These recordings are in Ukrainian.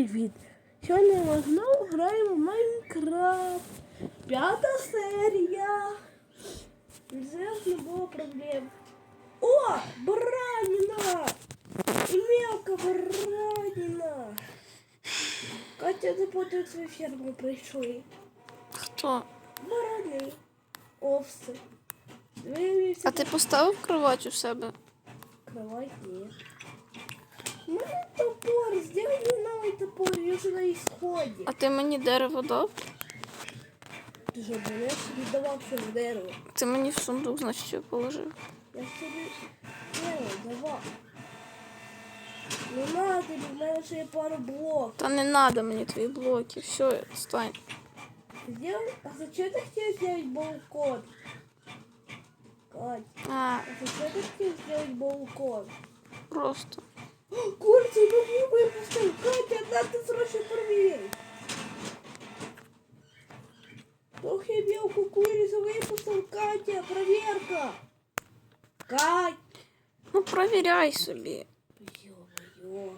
Привіт! Сьогодні ми знову граємо в Майнкрафт. П'ята серія. Зараз не було проблем. О! Баранина! Мелка баранина! Катя, потім свою ферму прийшли. Хто? Барани. Овси. А ти поставив кровать у себе? Кровать нет Ну, топор, сделай мне новый топор, я уже на исходе. А ти мені дерево дав? Ты же берешь, не давал все в дерево. Ти мені в сундук, значить, його положив. Я тебе дерево давал. Не надо, у меня же пару блок. Та не надо мені твої блоки. Все, стань. Сделай, а зачем ты хотел сделать балкон? Кать, А, а зачем ты хотел сделать балкон? просто. Курицу ну не выпустил. Катя, надо срочно проверить. Ох, я белку курицу выпустил. Катя, проверка. Кать. Ну провіряй собі. Ё-моё.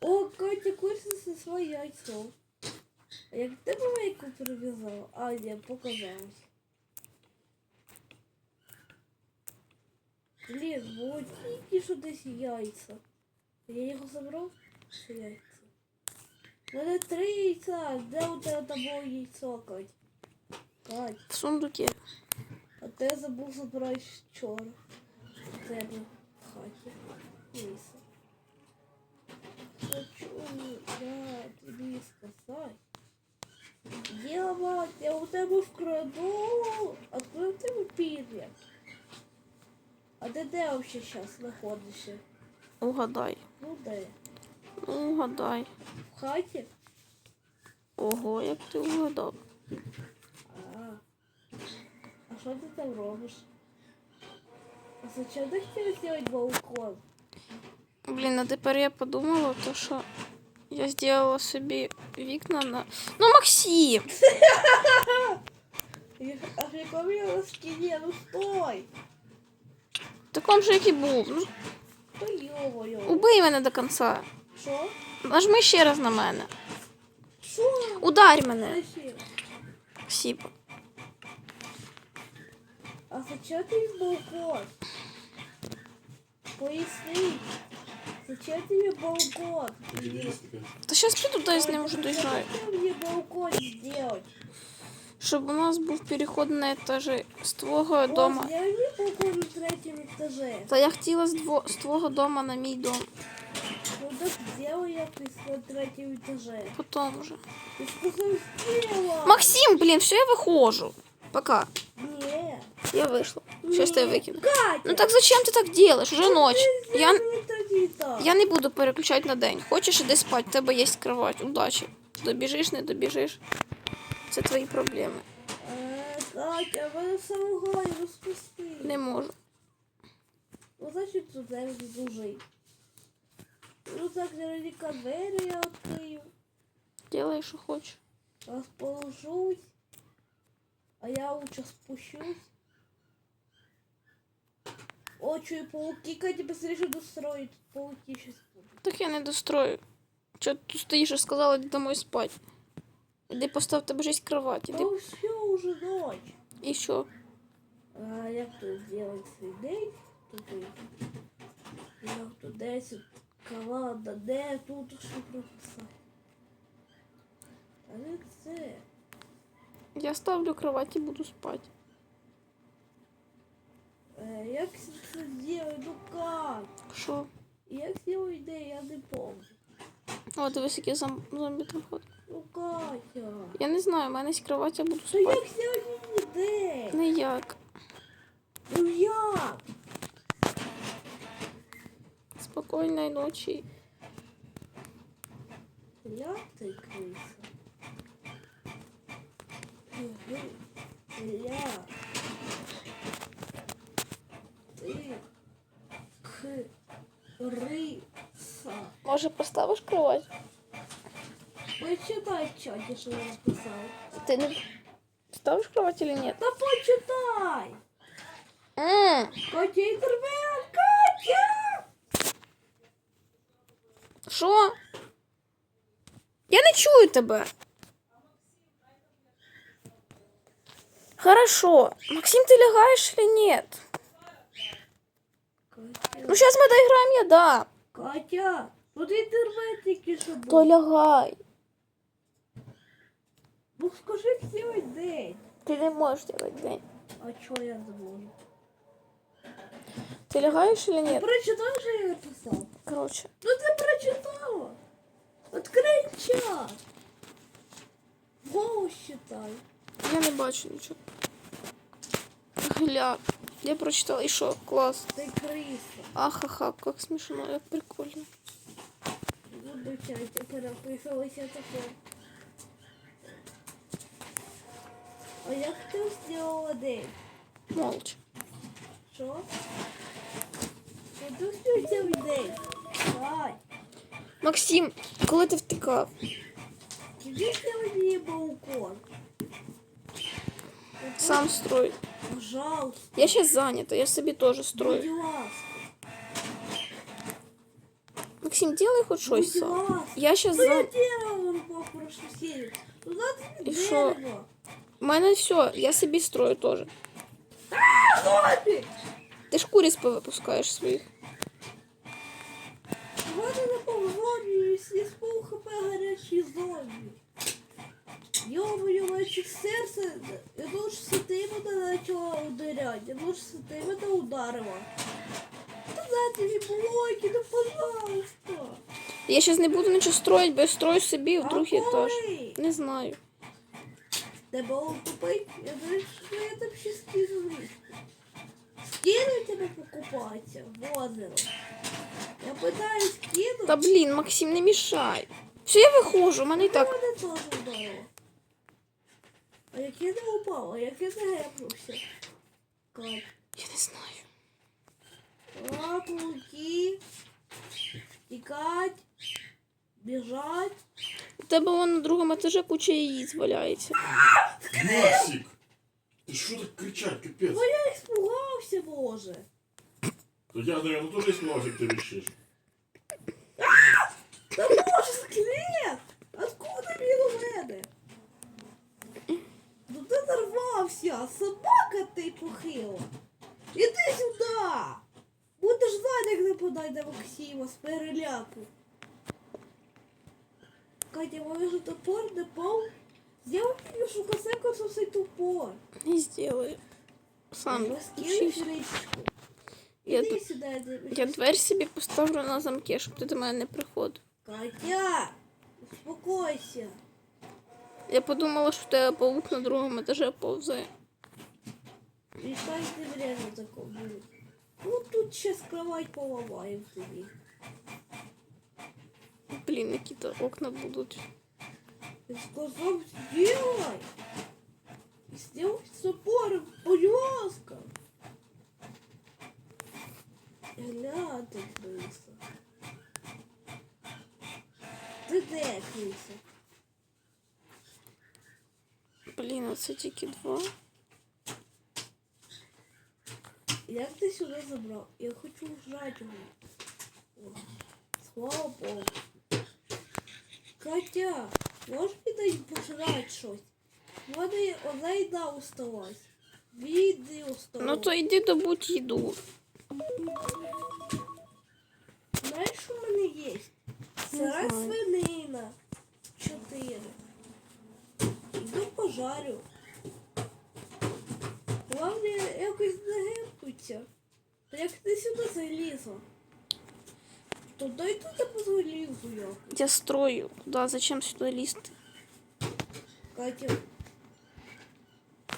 О, Катя, курица со своим яйцом. А як ти маленьку прив'язала? А, ні, показалось. Блін, було тільки що десь яйця. Я його забрав? Що яйця? Мене три яйця. Де у тебе там було яйцо, Кать? Кать, В сундукі. а ти забув забрати вчора. У тебе в хаті. Лиса. Хочу я тобі сказати. Єва, я у тебе вкраду. А коли в тебе пір'я? А ти де вообще зараз знаходишся? Угадай. Ну де? Ну, угадай. В хаті? Ого, як ти угадав. А. А що ти там робиш? А зачем ти хотів зробити балкон? Блін, а тепер я подумала, то що я зробила собі вікна на. Ну, Максим! А в якому я скині? Ну стой! Таком же, як і був. Ну, убий мене до кінця. Що? Нажми ще раз на мене. Що? Ударь мене. Сіпа. А зачем ты балкон? Поясни. Зачем тебе балкон? Та зараз піду дай з ним вже доіграю. Зачем мне балкон сделать? Щоб у нас був переход на етажі з твого Вот, дома. сделай мне балкон на третьем этаже. Та я хотіла з, дво... з твого дома на мій дом. Ну так сделай я на третьем этаже. Потім вже. Ты сказал сделай. Максим, блін, все, я виходжу. Пока. Нет. Я вийшла. Щось тебе викину. Катя! Ну так зачем ти так делаешь? Уже ночь. Я, Сделай тоді так. я не буду переключати на день. Хочеш іди спать, в тебе є кровать. Удачі. Добіжиш, не добіжиш. Це твої проблеми. Е, Катя, мене самого розпусти. Не можу. Ну, значить, тут зараз дуже. Ну так, наверняка двері я відкрию. Делай, що хочеш. Расположусь. А я лучше спущусь. О, чую пауки, Катя, быстрее что достроить. Пауки сейчас будут. Так я не дострою. Ти тут стоїш і сказала, домой спать. Іди постав тебе жесть кровать. Іди. Да все, уже ночь. І що? А як тут сделать свій день? Тут як тут 10 команда, де тут що прописати? А не це. Я ставлю кровать і буду спати. Е, як це сделать? Ну как? Що? Як день, я не помню. О, дивись, який зом... зомбі там ходить. Ну Катя. Я не знаю, у мене є кровать, я буду Та спати. як сделать мені день? Ніяк. Ну як? Спокійної ночі. Ля ти криса. Ля. Ти. К. Риса. Може, поставиш кровать? Почитай в чаті, що я написав. Ти не ставиш кровать чи ні? Та почитай! Ммм. Катя, інтервент! Катя! Що? Я не чую тебе. Хорошо. Максим, ты лягаешь или нет? Ну, Катя, сейчас мы доиграем, я да. Катя, тут інтернет тільки що був. То лягай. Ну скажи цілий день. Ти не можеш делать день. А чого я не можу? Ти лягаєш или Ти нет? прочитав, що я написав? Короче. Ну ти прочитала. Открий чат. Голос читай. Я не бачу нічого. Гля. Я прочитала. І що? Клас. Ти криса. Ахаха, как смешно, як прикольно. Буду чайки таке. А як ти зробила день? Молча. Що? Що ти зробив цілий день? Давай. Максим, коли ти втикав? Іди сьогодні балкон. Сам строй. Пожалуйста. Я сейчас занята, я собі теж строю. Будь ласка. Максим, делай хоч щось Будь сам. ласка. Я сейчас Ну я зан... делала по прошлой серии. Туда І тебе що? дерево. У мене все, я собі строю теж. Ти ж куриць повипускаєш своїх. Мене на повзоні з пол хп гарячі зомбі. Йо-моє, серце. Я лучше с ты начала ударять. Я лучше с ты ударила. Да дайте мне блоки, ну пожалуйста. Я зараз не буду нічого строїти, бо я строю собі в А другий етаж. Не знаю. Тебе он купить? Я думаю, что я там ще скину лишку. Скину тебе покупаться в озеро. Я пытаюсь кинуть. Та блін, Максим, не мішай. Все, я виходжу, у мене і так. Мене теж вдарило. А як я не упав, а як я не гепнувся? Кать. Я не знаю. А, пауки. Тікать. Біжать. У тебе вон на другому етажі куча яїць валяється. Максик! Ты что так кричать, капец? Ну я испугався, боже. То я, наверное, тоже испугался, как ты вещишь. Та боже, склеп! Откуда він у мене? Ну ти нарвався, собака ти похила. Іди сюди! Будеш знати, як не подай до Максима з переляку. Катя, може же топор не пав? Сделай мені шукасеку со цей топор. Не сделаю. Сам Розкинь вчись. річку. Я Іди тут- сюди, я тобі Я дверь собі поставлю на замки, щоб ти до мене не приходив. Катя, успокойся. Я подумала, що в тебе паук на другому етажі повзає. Решай ты время такое будет. Вот тут сейчас кровать поломаем тобі. Блін, які то окна будуть. Я сказал, сделай. Сделай с опором, пожалуйста. Гля, ты крыса. Ти де крыса? Блін, оце тільки два. Як ти сюди забрав? Я хочу жрати його. О, Слава Богу. Катя, можеш мені дати пожрати щось? Одна їда осталась. Дві їди осталось. Ну то йди добудь їду. Знаєш, що в мене є? Сира свинина. Чотири. Іду пожарю. Головне, якось То дай тут я позалізу якось. Я строю. Куда? Зачем сюди лізти? Катя.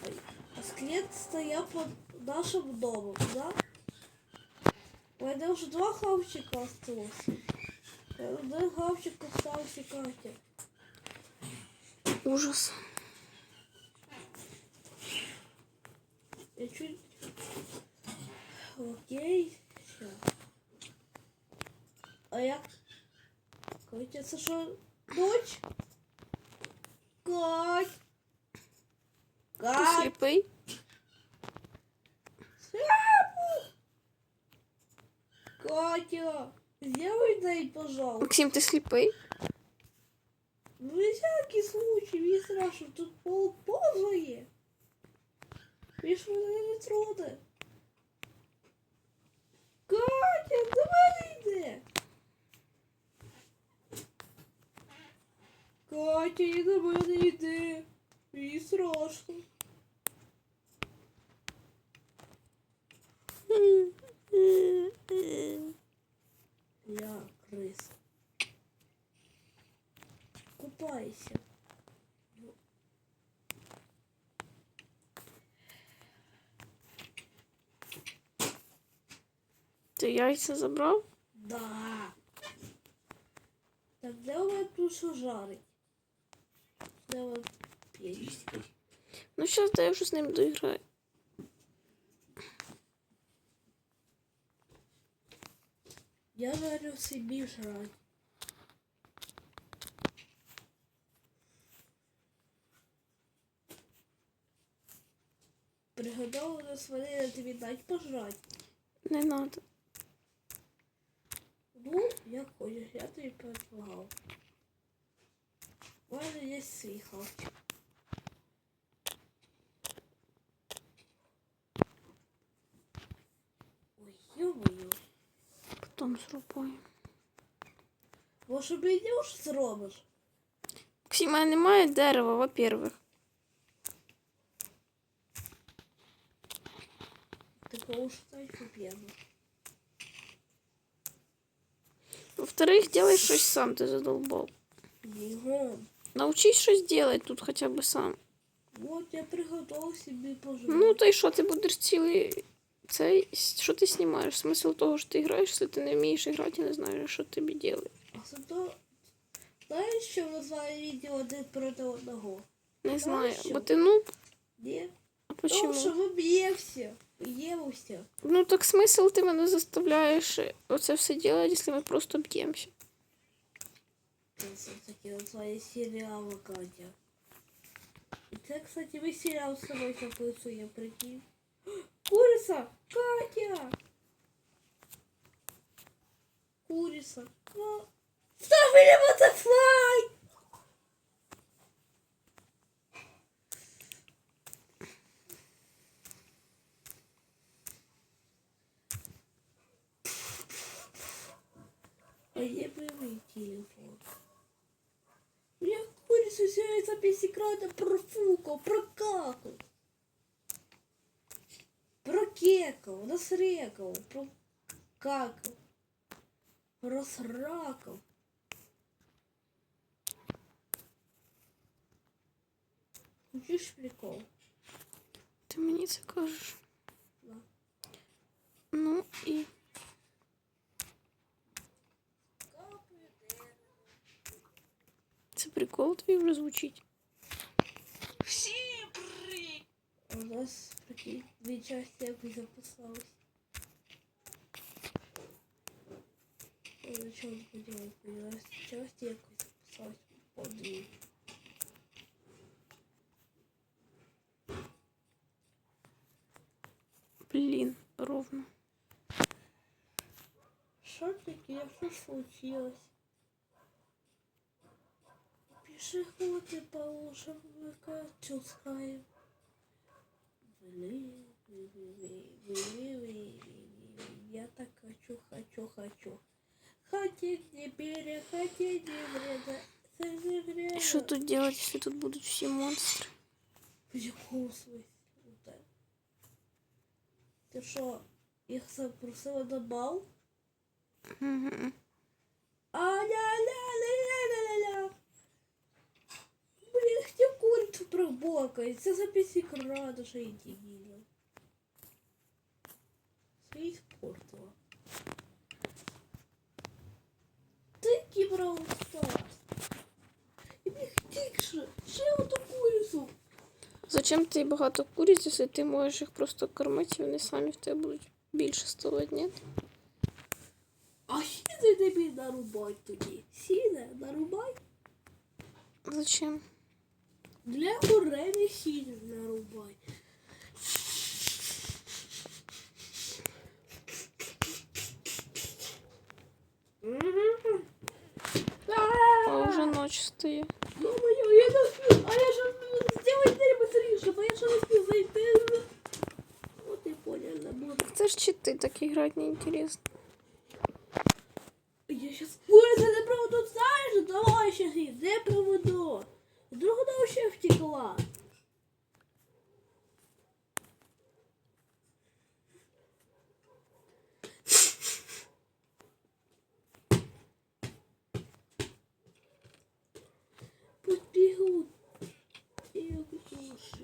Ай, А скелет стояв під нашим домом, да? У мене вже два хавчика осталось. Один хавчик остався Катя. Ужас. Я чуть... Окей. Ща. А як? Катя, це що? Дочь? Кать? Ти Кать? сліпий? Катя, Сделай дай, пожалуйста. Максим, ти сліпий? Ну, всякий случай, мені страшно, тут пол повзає. Більш мене не троне. Катя, до мене йде. Катя, і до мене йде. Мені страшно. Я криса. Купайся. Ти яйця забрав? Да. Так, де у мене тут що жарить? Опять. Ну, зараз дай я вже з ним доіграю. Я жарю собі жрать. Приготовлено свинина тобі дать пожрать. Не надо. Ну, як хочеш, я тобі предлагав. У мене є свій хавчик. Ой, ё-моё. Потім зробимо. Може мені уж зробиш? Максим, у мене немає дерева, во-первых. Ти уж дай фуп'єну. Во-вторых, делай щось сам, ти задолбав. Бігом. Научись щось делать тут хоча б сам. Вот я приготував собі пожрати. Ну, то й що, ти будеш цілий цей. Що ти знімаєш? Смисл того, що ти граєш, якщо ти не вмієш грати і не знаєш, що тобі делать. А зато знаєш, що назває відео один проти одного? Не знаю. Бо ти ну, Ні? а Тому що почему? ви б'ємося. Б'ємося. Ну так смисл ти мене заставляєш оце все делать, якщо ми просто б'ємося. Це такі назває серіали, Катя. І це, кстати, ви серіал з собою записує, прикинь. Куриса! Катя! Куриса. А. Став мене! А бы мой телефон? Курицу сегодня запись экрана профукал, прокакал. Прокекал, насрекал, прокакал. Просракал. Учишь прикол? Ти мені це кажеш. Да. Ну і. Це прикол твій вже звучить. А у нас прикинь, две части якось записалось. Ой, что он поделал? У нас части якось записалось по две. Блін, ровно. Что таке? Что случилось? Пешеходы по ушам выкатюскаем. Блин, я так хочу, хочу, хочу. Хотеть не перехотеть не вреда. Это не вреда. І що тут делать, якщо тут будуть всі монстри? В якому смысле? Да. Ти що, їх запросила на бал? Мгм. А-ля-ля-ля-ля-ля-ля. Хотів курицю пробокать. Це запись екрану, що і дебіля. Свій спортила. Ти кібрав старс. І мені тікше, ще оту курицю. Зачем ти багато куриць, якщо ти можеш їх просто кормити, і вони самі в тебе будуть більше ставати, ні? А сіде тобі нарубай тоді. Сіде, нарубай. Зачем? Для уреми сіль нарубай. А уже ночь стоит. Думаю, я не успел. А я же сделать дверь быстрее, чтобы я же успел зайти. Вот я понял, набор. Это ж читы так играть неинтересно. Я сейчас улица не проведу, знаешь? Давай сейчас иди проведу. Вдруг вона ще втекла. Побігу якось уже.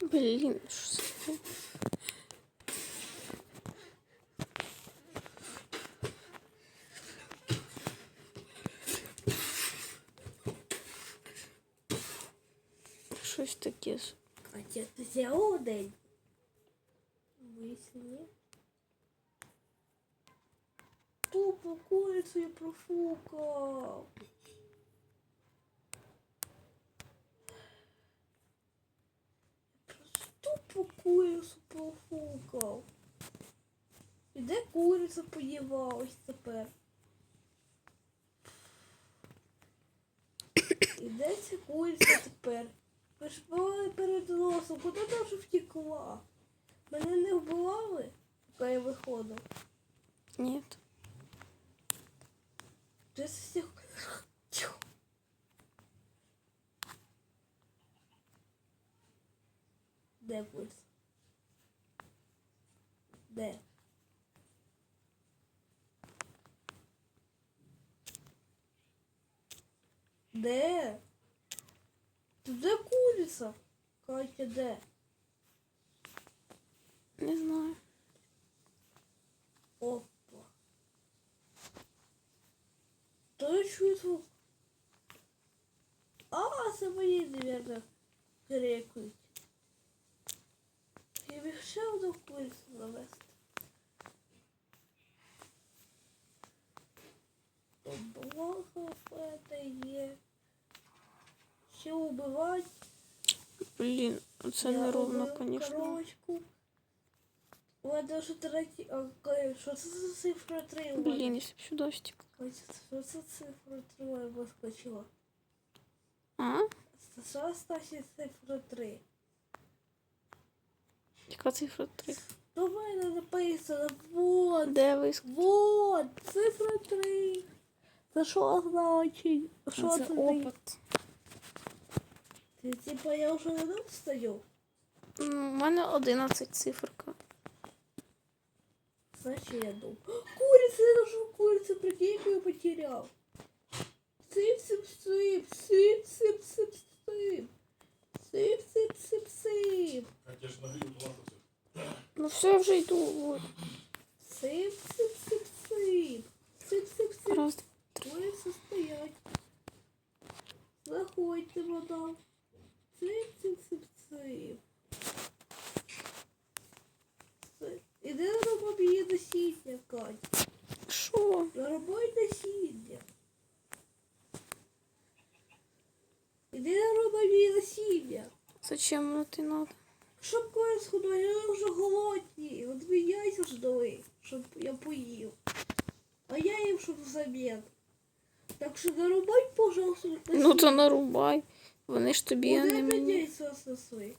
Блін. Ти сьогодні? Висні. Тупо курицю я профукав. Тупо курицю профукав. І де куриця подівалась тепер? І де ця куриця тепер? Ви ж були куди там вже втекла? Мене не вбивали, поки я виходив. Ні. Ти всіх. Де пульс? Де? Де? Ти де куриця? Катя, де? Не знаю. Опа. То я чую звук. А, це мої, наверное, крикують. Я б ще одну курицю завести. Благо это є. Ще убивать. Блін, це Я неровно, убив звісно. коровочку. У мене вже третій. А, ка- що це за цифра 3? у мене? Блін, якщо б сюди стік. Ось Що це цифра 3 вискочила? А? Це Що стасі цифра 3? Яка цифра 3? До мене написано. Вот. Де виск? Вот. Цифра 3. Це що значить? Що це? опит. Ти типа я вже не стою? У мене 11 циферка. Значить я думаю. Курица, я нашел курицу, прикинь, я потерял. Сип, сип, сип, сип, сип, сип, сип. Сип, сип, сип, сип. Катя ж нагрів. Ну все, я вже йду. От. Сип, сип, сип, сип. Сип, сип, сип. Раз. Курицы стоять. Заходьте, мадам. Сип, сип, сип, сип. Сип. Іди на робобі насіння, Кать. Що? На робоче насіння. Іди на робобі насіння. Зачем воно ти надо? Щоб когось ходити, я вже голодні. От ви яйця ждали, щоб я поїв. А я їм щоб взамін. Так що нарубай, пожалуйста, Ну то нарубай. Вони ж тобі, Куди не мені яйця снесли?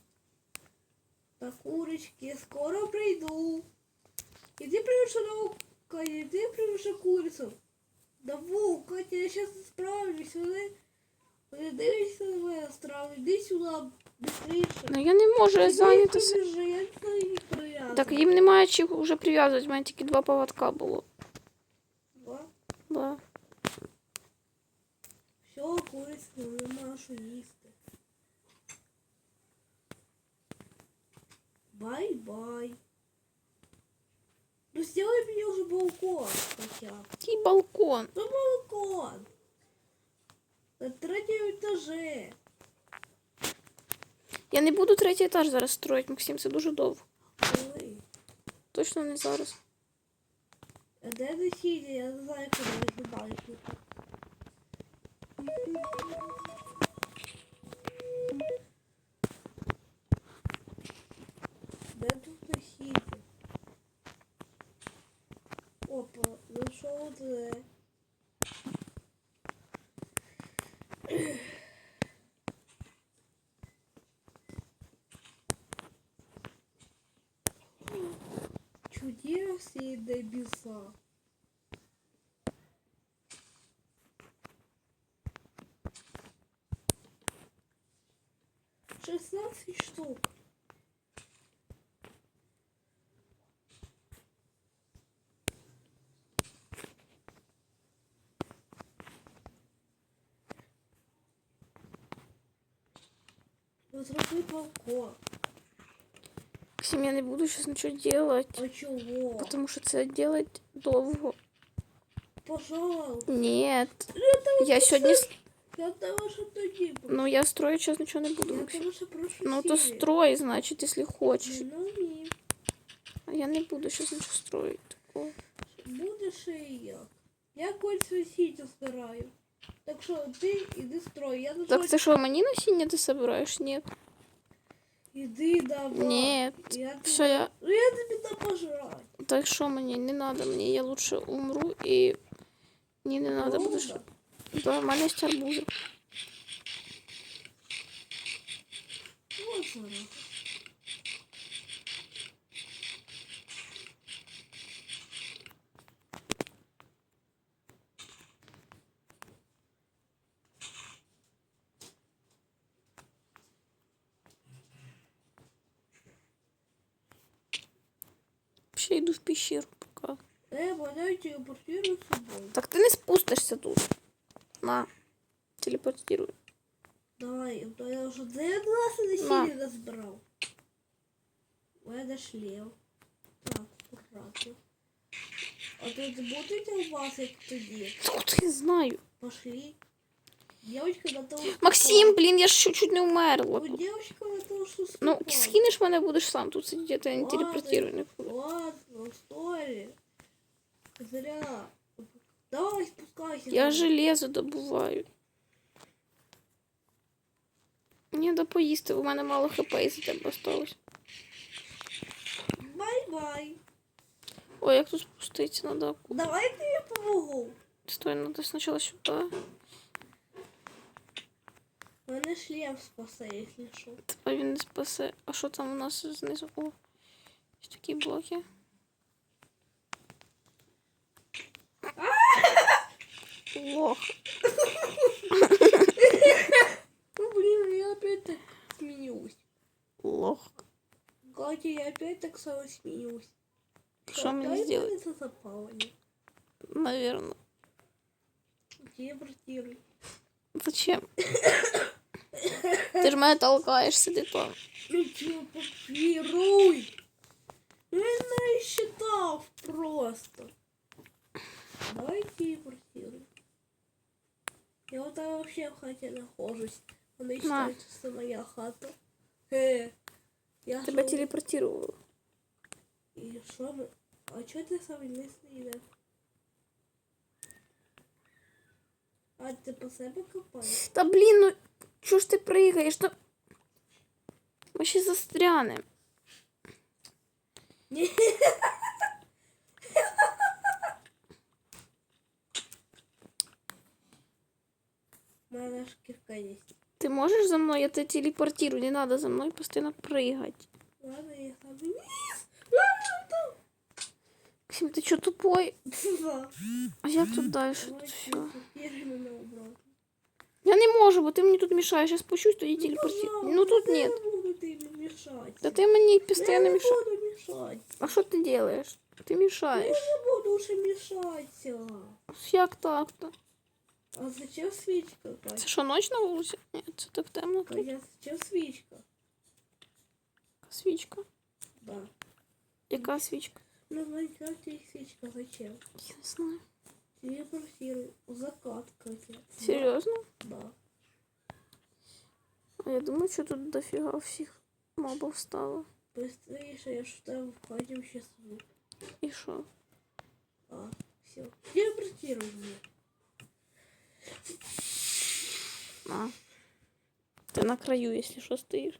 Так, курочки, скоро прийду. Іди привіше наука, іди привіше курицю. Да ву, я зараз справлюсь, вони, вони дивляться на мене странно, іди сюди. Ну я не можу, я зайнятися. Біжи, я не знаю їх прив'язати. Так їм немає чого вже прив'язувати, в мене тільки два поводка було. Два. Да. Все, куриця, нема що їсти. Бай-бай. Ну сделай мне уже балкон хотя бы. Який балкон. Ну балкон. На третьем этаже. Я не буду третій етаж зараз строїти, Максим, це дуже довго. Коли? Точно не зараз. А де весілля? Я не знаю, куди я збиваю. Де тут весілля? Опа, знайшов де. Чудес и небеса. Шестнадцать штук. Разработай балкон. Максим, я не буду сейчас ничего делать. А чего? Потому що це делать довго. Пожалуйста. Нет. Я, Я сьогодні. с- Я того, що тоді буду. Ну я строю сейчас нічого не буду. Я Максим. того, що прошу Ну то сірі. строй, значить, якщо хочеш. Ну ні. А я не буду сейчас нічого строїти. такого. Будеш і як. Я кольця сітю збираю. Так що ти іди строй. Я Так так це що, мені насіння ти собираєш? Ні. Іди давай. Ні. Я тобі... Що я. Ну я тобі дам пожрати. Так що мені не надо, мені я лучше умру і. Ні, не надо, буде що. Да, в мене є арбузи. Вот Телепортирую. Давай, то я вже 19 На. сілі назбирав. У мене шлем. Так, аккуратно. А тут будете у вас як тоді? Тут я знаю. Пошли. Девочка на того, что Максим, блін, я ж чуть-чуть не умерла. Ну, тут. девочка на того, что Ну, спала. скинеш мене, будеш сам тут сидіти, я не Ладно, телепортирую. Не буду. Ладно, стой. Зря. Давай спускайся. Я железо добуваю. Мені треба поїсти, у мене мало хп із тебе осталось. Бай-бай. Ой, як тут спуститися надо. Давай я помогу. Стой, надо спочатку сюди. У мене шлем спасе, якщо що. Та він не спасе. А що там у нас знизу? О, ось такі блоки. Лох. Кстати, я опять так сразу сменилась. Что мне сделать? Наверное. Телепортируй. Зачем? Ты же меня толкаешься, ты то. Ну телепортируй. Ну я считал просто. Давай телепортируй. Я вот там вообще в хате нахожусь. Она считается что моя хата. Хе. я Тебе шо- телепортували. И что мы... А что ты сам не снидав? А ти по себе копаєш? Та блін, ну чого ж ти пригаєш? Та... Ми ще застрянемо. Ні. У мене ж кірка є. Ти можеш за мною? Я тебе телепортирую, не треба за мною постійно пригати. Ладно, я сам вниз. Максим, ти чого тупой? Да. А як тут далі? Давай Все. Я не можу, бо ти мені тут мішаєш. Я спущусь, телепортирую. Ну тут я ні. не буду тебе мешать. Та ти мені я постійно не мішаєш. А що ти робиш? Ти Я мішаєш. не буду уже мешать. Як так-то? А зачем свечка, Катя? Це що, ніч на вулиці? Ні, це так темно тут. Катя, зачем свечка? Свічка. Да. Яка свічка? Ну, в Майнкрафте есть свечка, зачем? Я не знаю. Телепортируй. Закат, Катя. Серйозно? Да. А я думаю, що тут дофіга всіх мобів стало. Быстрее, я что там входим сейчас звук. І що? А, все. Телепортируй мне. На. Ты на краю, если что, стоишь.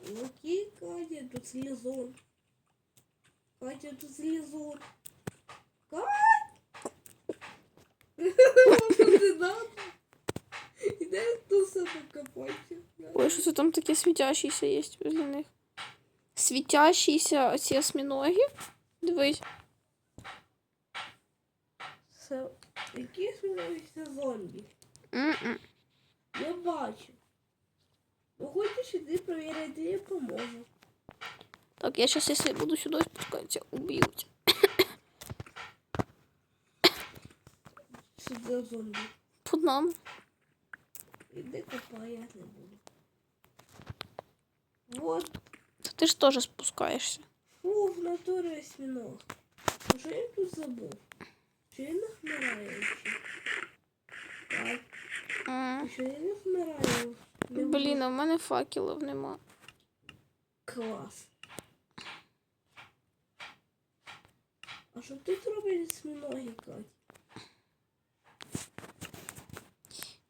Ну, окей, Катя, тут слезор. Катя, тут слезор. Катя! Надо. Ой, что там такие светящиеся есть? для них? Світящийся ці? Дивись. Якісь це зомбі. Я бачу. Ну хочеш іди перевірити, я поможу. Так, я сейчас, если буду сюда спускаться, убьют. Що за зомбі? Под нами. Іди копай, я не буду. Вот, Та ти ж теж спускаєшся. фу, в натурі осьминог. А я тут забув? Що я ще? Так, що я Блін, а в мене факелів нема. Клас. А що тут роблять осьминоги, Кать?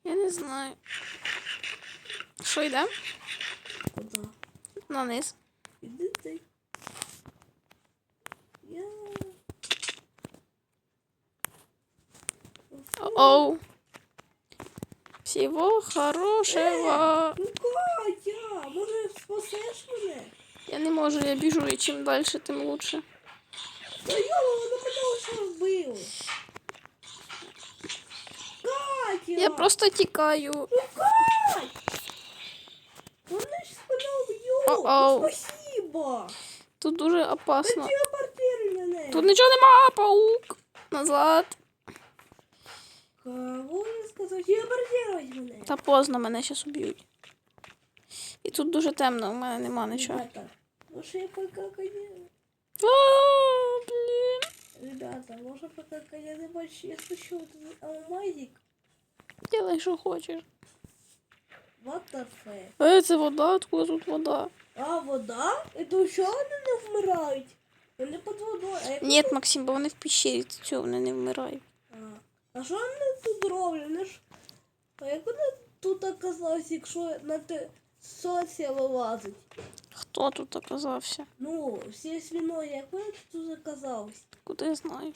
Я не знаю. Що йде? Куда? На низ. Іди ти. Я... Оу. Всего хорошего. Ну Катя, може спасеш мене? Я не можу, я біжу, і чим далі, тим лучше. Та йо, вона мене вже вбила. Катя! Я просто тікаю. Ну, Кать! Вони ж мене вб'ють! О-оу. Спасибо! Тут дуже опасно. Телепортируй мене! Тут нічого нема, паук. Назад. Мене! Та поздно мене зараз уб'ють. І тут дуже темно, у мене нема нічого. Ребята, може я пока коня... А, блін. Ребята, може пока коня не бачу, я спущу этот алмазик. Делай, що хочеш. What the fuck? Е, це вода, откуда тут вода? А, вода? Это що вони не вмирають? Вони під водою. А, як Ні, Максим, бо вони в піщері, цього вони не вмирають. А, що вони тут роблять? Вони ж... А як вони тут оказалось, якщо на те соція вилазить? Хто тут оказався? Ну, всі свіної, як вони тут оказались? Куди я знаю?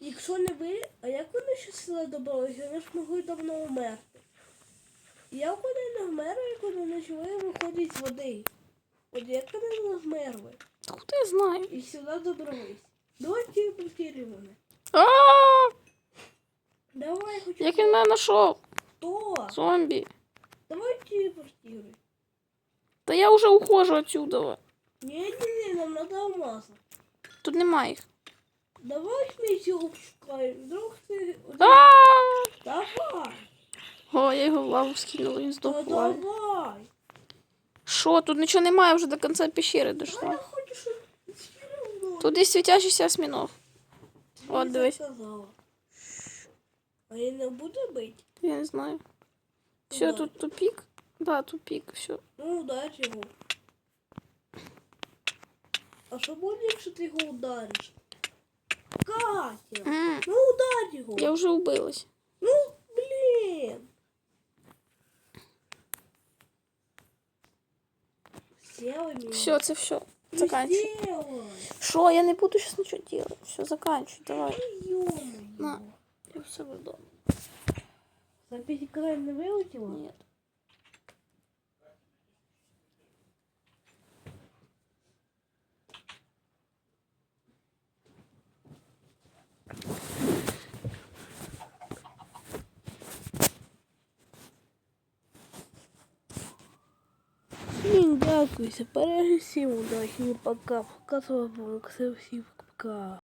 Якщо не ви, а як вони ще сюди добралися? Вони ж могли давно вмерти. І Як вони не вмерли, як вони почали виходити з води? От як вони не вмерли? Куди я знаю? І сюди добрались. Давайте повтори мене. А, Давай хоч як він мене знайшов? хто? Зомбі. Давай телепортируй. Та я вже ухожу отсюда. Не-не-не, нам надо алмазы. Тут немає їх. Давай смесю пускай. Вдруг ты... А! Давай. О, я його в лаву скинула, він Да здох в лаві. давай. Що, тут нічого немає, вже до кінця пещери А я дійшла. хочу, чтобы... Тут є світящийся осьміног. От, дивись. А не буду быть? Я не знаю. Все, тут тупик. Да, тупик, все. Ну, ударь его. А что будет, если ты его ударишь? Катя, ну ударь его. Я вже убилась. Ну, блин. Сделай меня. Все, це все. Ну, Заканчивай. Сделай. Що, я не буду сейчас нічого делать. Все, заканчивай, давай. Ё-моё. На. Я все вдома. Запись экран не вылетела? Нет. Всім дякую, пережив всім удачі, пока, пока, пока, всім пока.